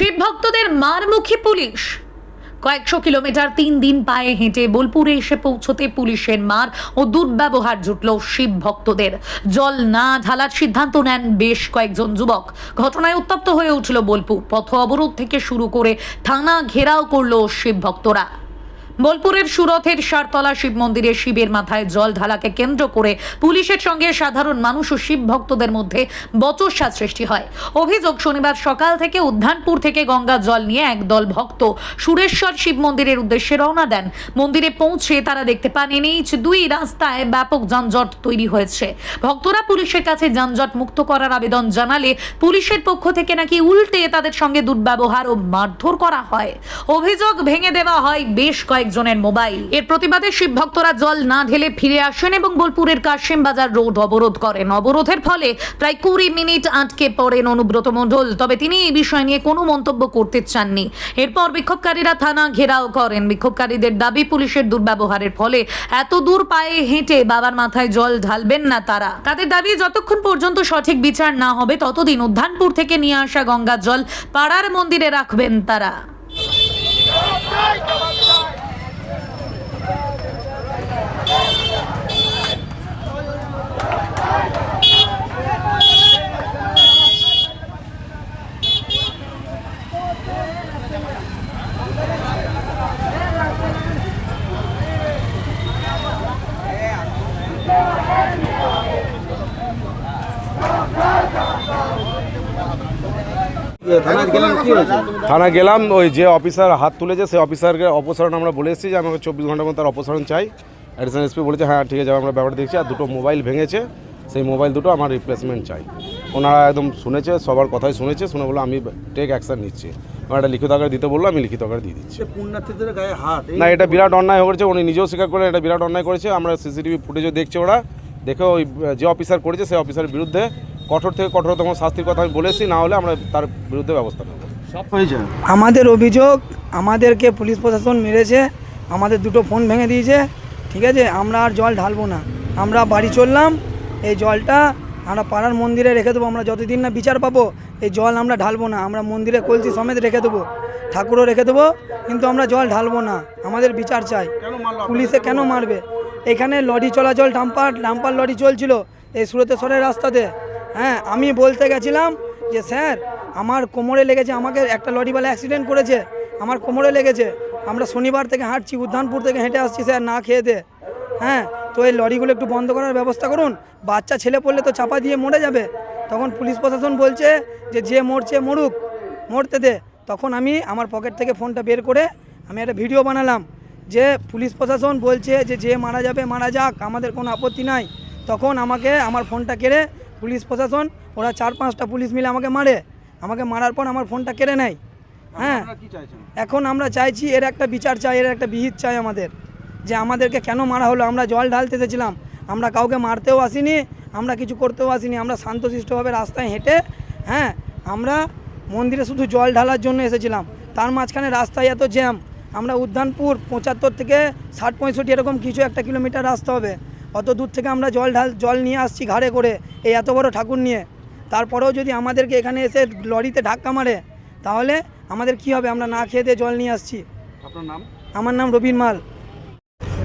শিব ভক্তদের মারমুখী পুলিশ। কয়েকশো কিলোমিটার তিন দিন পায়ে হেঁটে বোলপুরে এসে পৌঁছতে পুলিশের মার ও দুর্ব্যবহার জুটল শিব ভক্তদের জল না ঢালার সিদ্ধান্ত নেন বেশ কয়েকজন যুবক। ঘটনায় উত্তপ্ত হয়ে উঠল বোলপুর। পথ অবরোধ থেকে শুরু করে থানা ঘেরাও করল শিব ভক্তরা বোলপুরের সুরথের সারতলা শিব মন্দিরে শিবের মাথায় জল ঢালাকে কেন্দ্র করে পুলিশের সঙ্গে সাধারণ মানুষ ও শিব ভক্তদের মধ্যে বচসা সৃষ্টি হয়। অভিযোগ, শনিবার সকাল থেকে উদ্যানপুর থেকে গঙ্গা জল নিয়ে একদল ভক্ত সুরেশ্বর শিব মন্দিরের উদ্দেশ্যে রওনা দেন। মন্দিরে পৌঁছে তারা দেখতে পান এনএইচ দুই রাস্তায় ব্যাপক যানজট তৈরি হয়েছে। ভক্তরা পুলিশের কাছে যানজট মুক্ত করার আবেদন জানালে পুলিশের পক্ষ থেকে নাকি উল্টে তাদের সঙ্গে দুর্ব্যবহার ও মারধর করা হয়। অভিযোগ ভেঙে দেওয়া হয় বেশ কয়েকজনের মোবাইল। এর প্রতিবাদে শিব ভক্তরা জল না ঢেলে ফিরে আসেন এবং বোলপুরের কাশিম বাজার রোড অবরোধ করেন। অবরোধের ফলে প্রায় কুড়ি মিনিট আটকে পড়েন অনুব্রত মণ্ডল। তবে তিনি এই বিষয় নিয়ে কোনো মন্তব্য করতে চাননি। এরপর বিক্ষোভকারীরা থানা ঘেরাও করেন। বিক্ষোভকারীদের দাবি, পুলিশের দুর্ব্যবহারের ফলে এত দূর পায়ে হেঁটে বাবার মাথায় জল ঢালবেন না তারা। তাদের দাবি, যতক্ষণ পর্যন্ত সঠিক বিচার না হবে, ততদিন উদ্যানপুর থেকে নিয়ে আসা গঙ্গা জল পাড়ার মন্দিরে রাখবেন তারা থানায় গেলেন কি হয়েছে থানা গেলাম ওই যে অফিসার হাত তুলেছে সেই অফিসারকে অপসারণ আমরা বলে এসেছি যে আমাকে চব্বিশ ঘণ্টার মধ্যে তার অপসারণ চাই। অ্যাডিশনাল এসপি বলেছে হ্যাঁ ঠিক আছে আমরা ব্যাপারটা দেখছি। আর দুটো মোবাইল ভেঙেছে সেই মোবাইল দুটো আমার রিপ্লেসমেন্ট চাই। ওনারা একদম শুনেছে সবার কথাই শুনেছে শুনে বলে আমি টেক অ্যাকশন নিচ্ছি। আমার একটা লিখিত আকারে দিতে বলল আমি লিখিত আকারে দিয়ে দিচ্ছি। না এটা বিরাট অন্যায় করেছে উনি নিজেও স্বীকার করেন এটা বিরাট অন্যায় করেছে। আমরা সিসিটিভি ফুটেজও দেখছি ওরা। দেখে ওই যে অফিসার করেছে সেই অফিসারের বিরুদ্ধে কঠোর থেকে কঠোরতম শাস্তির কথা আমি বলেছি না হলে আমরা তার বিরুদ্ধে ব্যবস্থা নেব। আমাদের অভিযোগ আমাদেরকে পুলিশ প্রশাসন মেরেছে আমাদের দুটো ফোন ভেঙে দিয়েছে ঠিক আছে? আমরা আর জল ঢালবো না। আমরা বাড়ি চললাম এই জলটা আমরা পাড়ার মন্দিরে রেখে দেবো আমরা যতদিন না বিচার পাবো এই জল আমরা ঢালবো না। আমরা মন্দিরে কলসি সমেত রেখে দেবো ঠাকুরও রেখে দেবো কিন্তু আমরা জল ঢালবো না। আমাদের বিচার চাই। পুলিশে কেন মারবে? এখানে লরি চলাচল ডাম্পার ডাম্পার লরি চলছিল এই সুরতেশ্বরের রাস্তাতে। হ্যাঁ আমি বলতে গেছিলাম যে, স্যার, আমার কোমরে লেগেছে, আমাকে একটা লরিওয়ালা অ্যাক্সিডেন্ট করেছে, আমার কোমরে লেগেছে। আমরা শনিবার থেকে হাঁটছি, উদ্যানপুর থেকে হেঁটে আসছি, স্যার, না খেয়ে দে। হ্যাঁ তো এই লরিগুলো একটু বন্ধ করার ব্যবস্থা করুন। বাচ্চা, ছেলে পড়লে তো চাপা দিয়ে মরে যাবে। তখন পুলিশ প্রশাসন বলছে যে যে মরছে মরুক, মরতে দে। তখন আমি আমার পকেট থেকে ফোনটা বের করে আমি একটা ভিডিও বানালাম, যে পুলিশ প্রশাসন বলছে যে যে মারা যাবে, মারা যাক, আমাদের কোনো আপত্তি নাই। তখন আমাকে আমার ফোনটা কেড়ে পুলিশ প্রশাসন ওরা চার পাঁচটা পুলিশ মিলে আমাকে মারে। আমাকে মারার পর আমার ফোনটা কেড়ে নেয়। হ্যাঁ। এখন আমরা চাইছি এর একটা বিচার চাই এর একটা বিহিত চাই আমাদের। যে আমাদেরকে কেন মারা হলো? আমরা জল ঢালতে এসেছিলাম। আমরা কাউকে মারতেও আসিনি আমরা কিছু করতেও আসিনি। আমরা শান্তশিষ্টভাবে রাস্তায় হেঁটে হ্যাঁ আমরা মন্দিরে শুধু জল ঢালার জন্য এসেছিলাম। তার মাঝখানে রাস্তায় এত জ্যাম। আমরা উদ্যানপুর পঁচাত্তর থেকে ষাট পঁয়ষট্টি এরকম কিছু একটা কিলোমিটার রাস্তা হবে। অত দূর থেকে আমরা জল ঢাল জল নিয়ে আসছি ঘাড়ে করে এই এত বড় ঠাকুর নিয়ে। তারপরেও যদি আমাদেরকে এখানে এসে লরিতে ধাক্কা মারে তাহলে আমাদের কি হবে? আমরা না খেয়ে দিয়ে জল নিয়ে আসছি। আপনার নাম? আমার নাম রবীন মাল।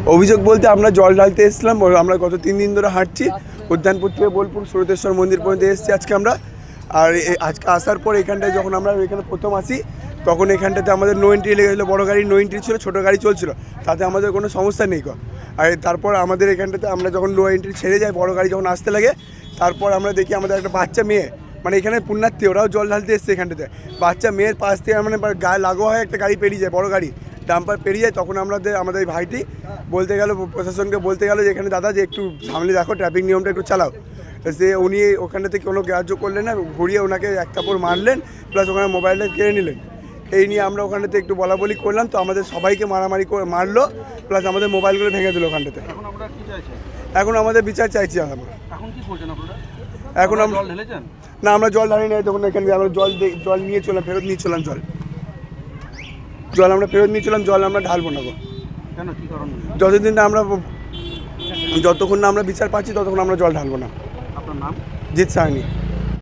অভিযোগ বলতে আমরা জল ঢালতে এসেছিলাম আমরা গত তিন দিন ধরে হাঁটছি। উদ্যানপুর থেকে বোলপুর সুরতেশ্বর মন্দির পর্যন্ত এসেছি আজকে আমরা। আর এ- আজকে আসার পর এখানটায় যখন আমরা এখানে প্রথম আসি তখন এখানটাতে আমাদের নো এন্ট্রি লেগেছিলো বড়ো গাড়ি নো এন্ট্রি ছিল, ছোটো গাড়ি চলছিল। তাতে আমাদের কোনো সমস্যা নেই গো আর তারপর আমাদের এখানটাতে আমরা যখন নো এন্ট্রি ছেড়ে যাই, বড়ো গাড়ি যখন আসতে লাগে, তারপর আমরা দেখি আমাদের একটা বাচ্চা মেয়ে মানে এখানে পুণ্যার্থী, ওরাও জল ঢালতে এসছে এখানটাতে। বাচ্চা মেয়ের পাশ থেকে মানে গায়ে লাগো হয় একটা গাড়ি পেরিয়ে যায়, বড় গাড়ি। ডাম্পার পেরিয়ে যায়, তখন আমাদের আমাদের ভাইটি বলতে গেল, প্রশাসনকে বলতে গেল যে, এখানে দাদা, যে একটু সামনে দেখো ট্রাফিক নিয়মটা একটু চালাও। সে, উনি ওখানটাতে কোনো গ্রাহ্য করলেন না, ঘুরিয়ে ওনাকে এক কাপড় মারলেন প্লাস ওখানে মোবাইলটা কেড়ে নিলেন। এই নিয়ে আমরা ওখানেতে একটু বলা বলি করলাম তো আমাদের সবাইকে মারামারি করে মারলো প্লাস আমাদের মোবাইলগুলো ভেঙে দিল ওখানটাতে। এখন আমাদের বিচার চাইছি আমরা। এখন আমরা না আমরা জল ঢালি নাই তখন এখানে আমরা জল জল নিয়ে চলাম ফেরত নিয়ে চলাম জল। জল আমরা ফেরত নিয়ে চলাম জল আমরা ঢালবো না গো। যতদিন না আমরা যতক্ষণ না আমরা বিচার পাচ্ছি ততক্ষণ আমরা জল ঢালবো না। আপনার নাম? জিৎ সাহানি।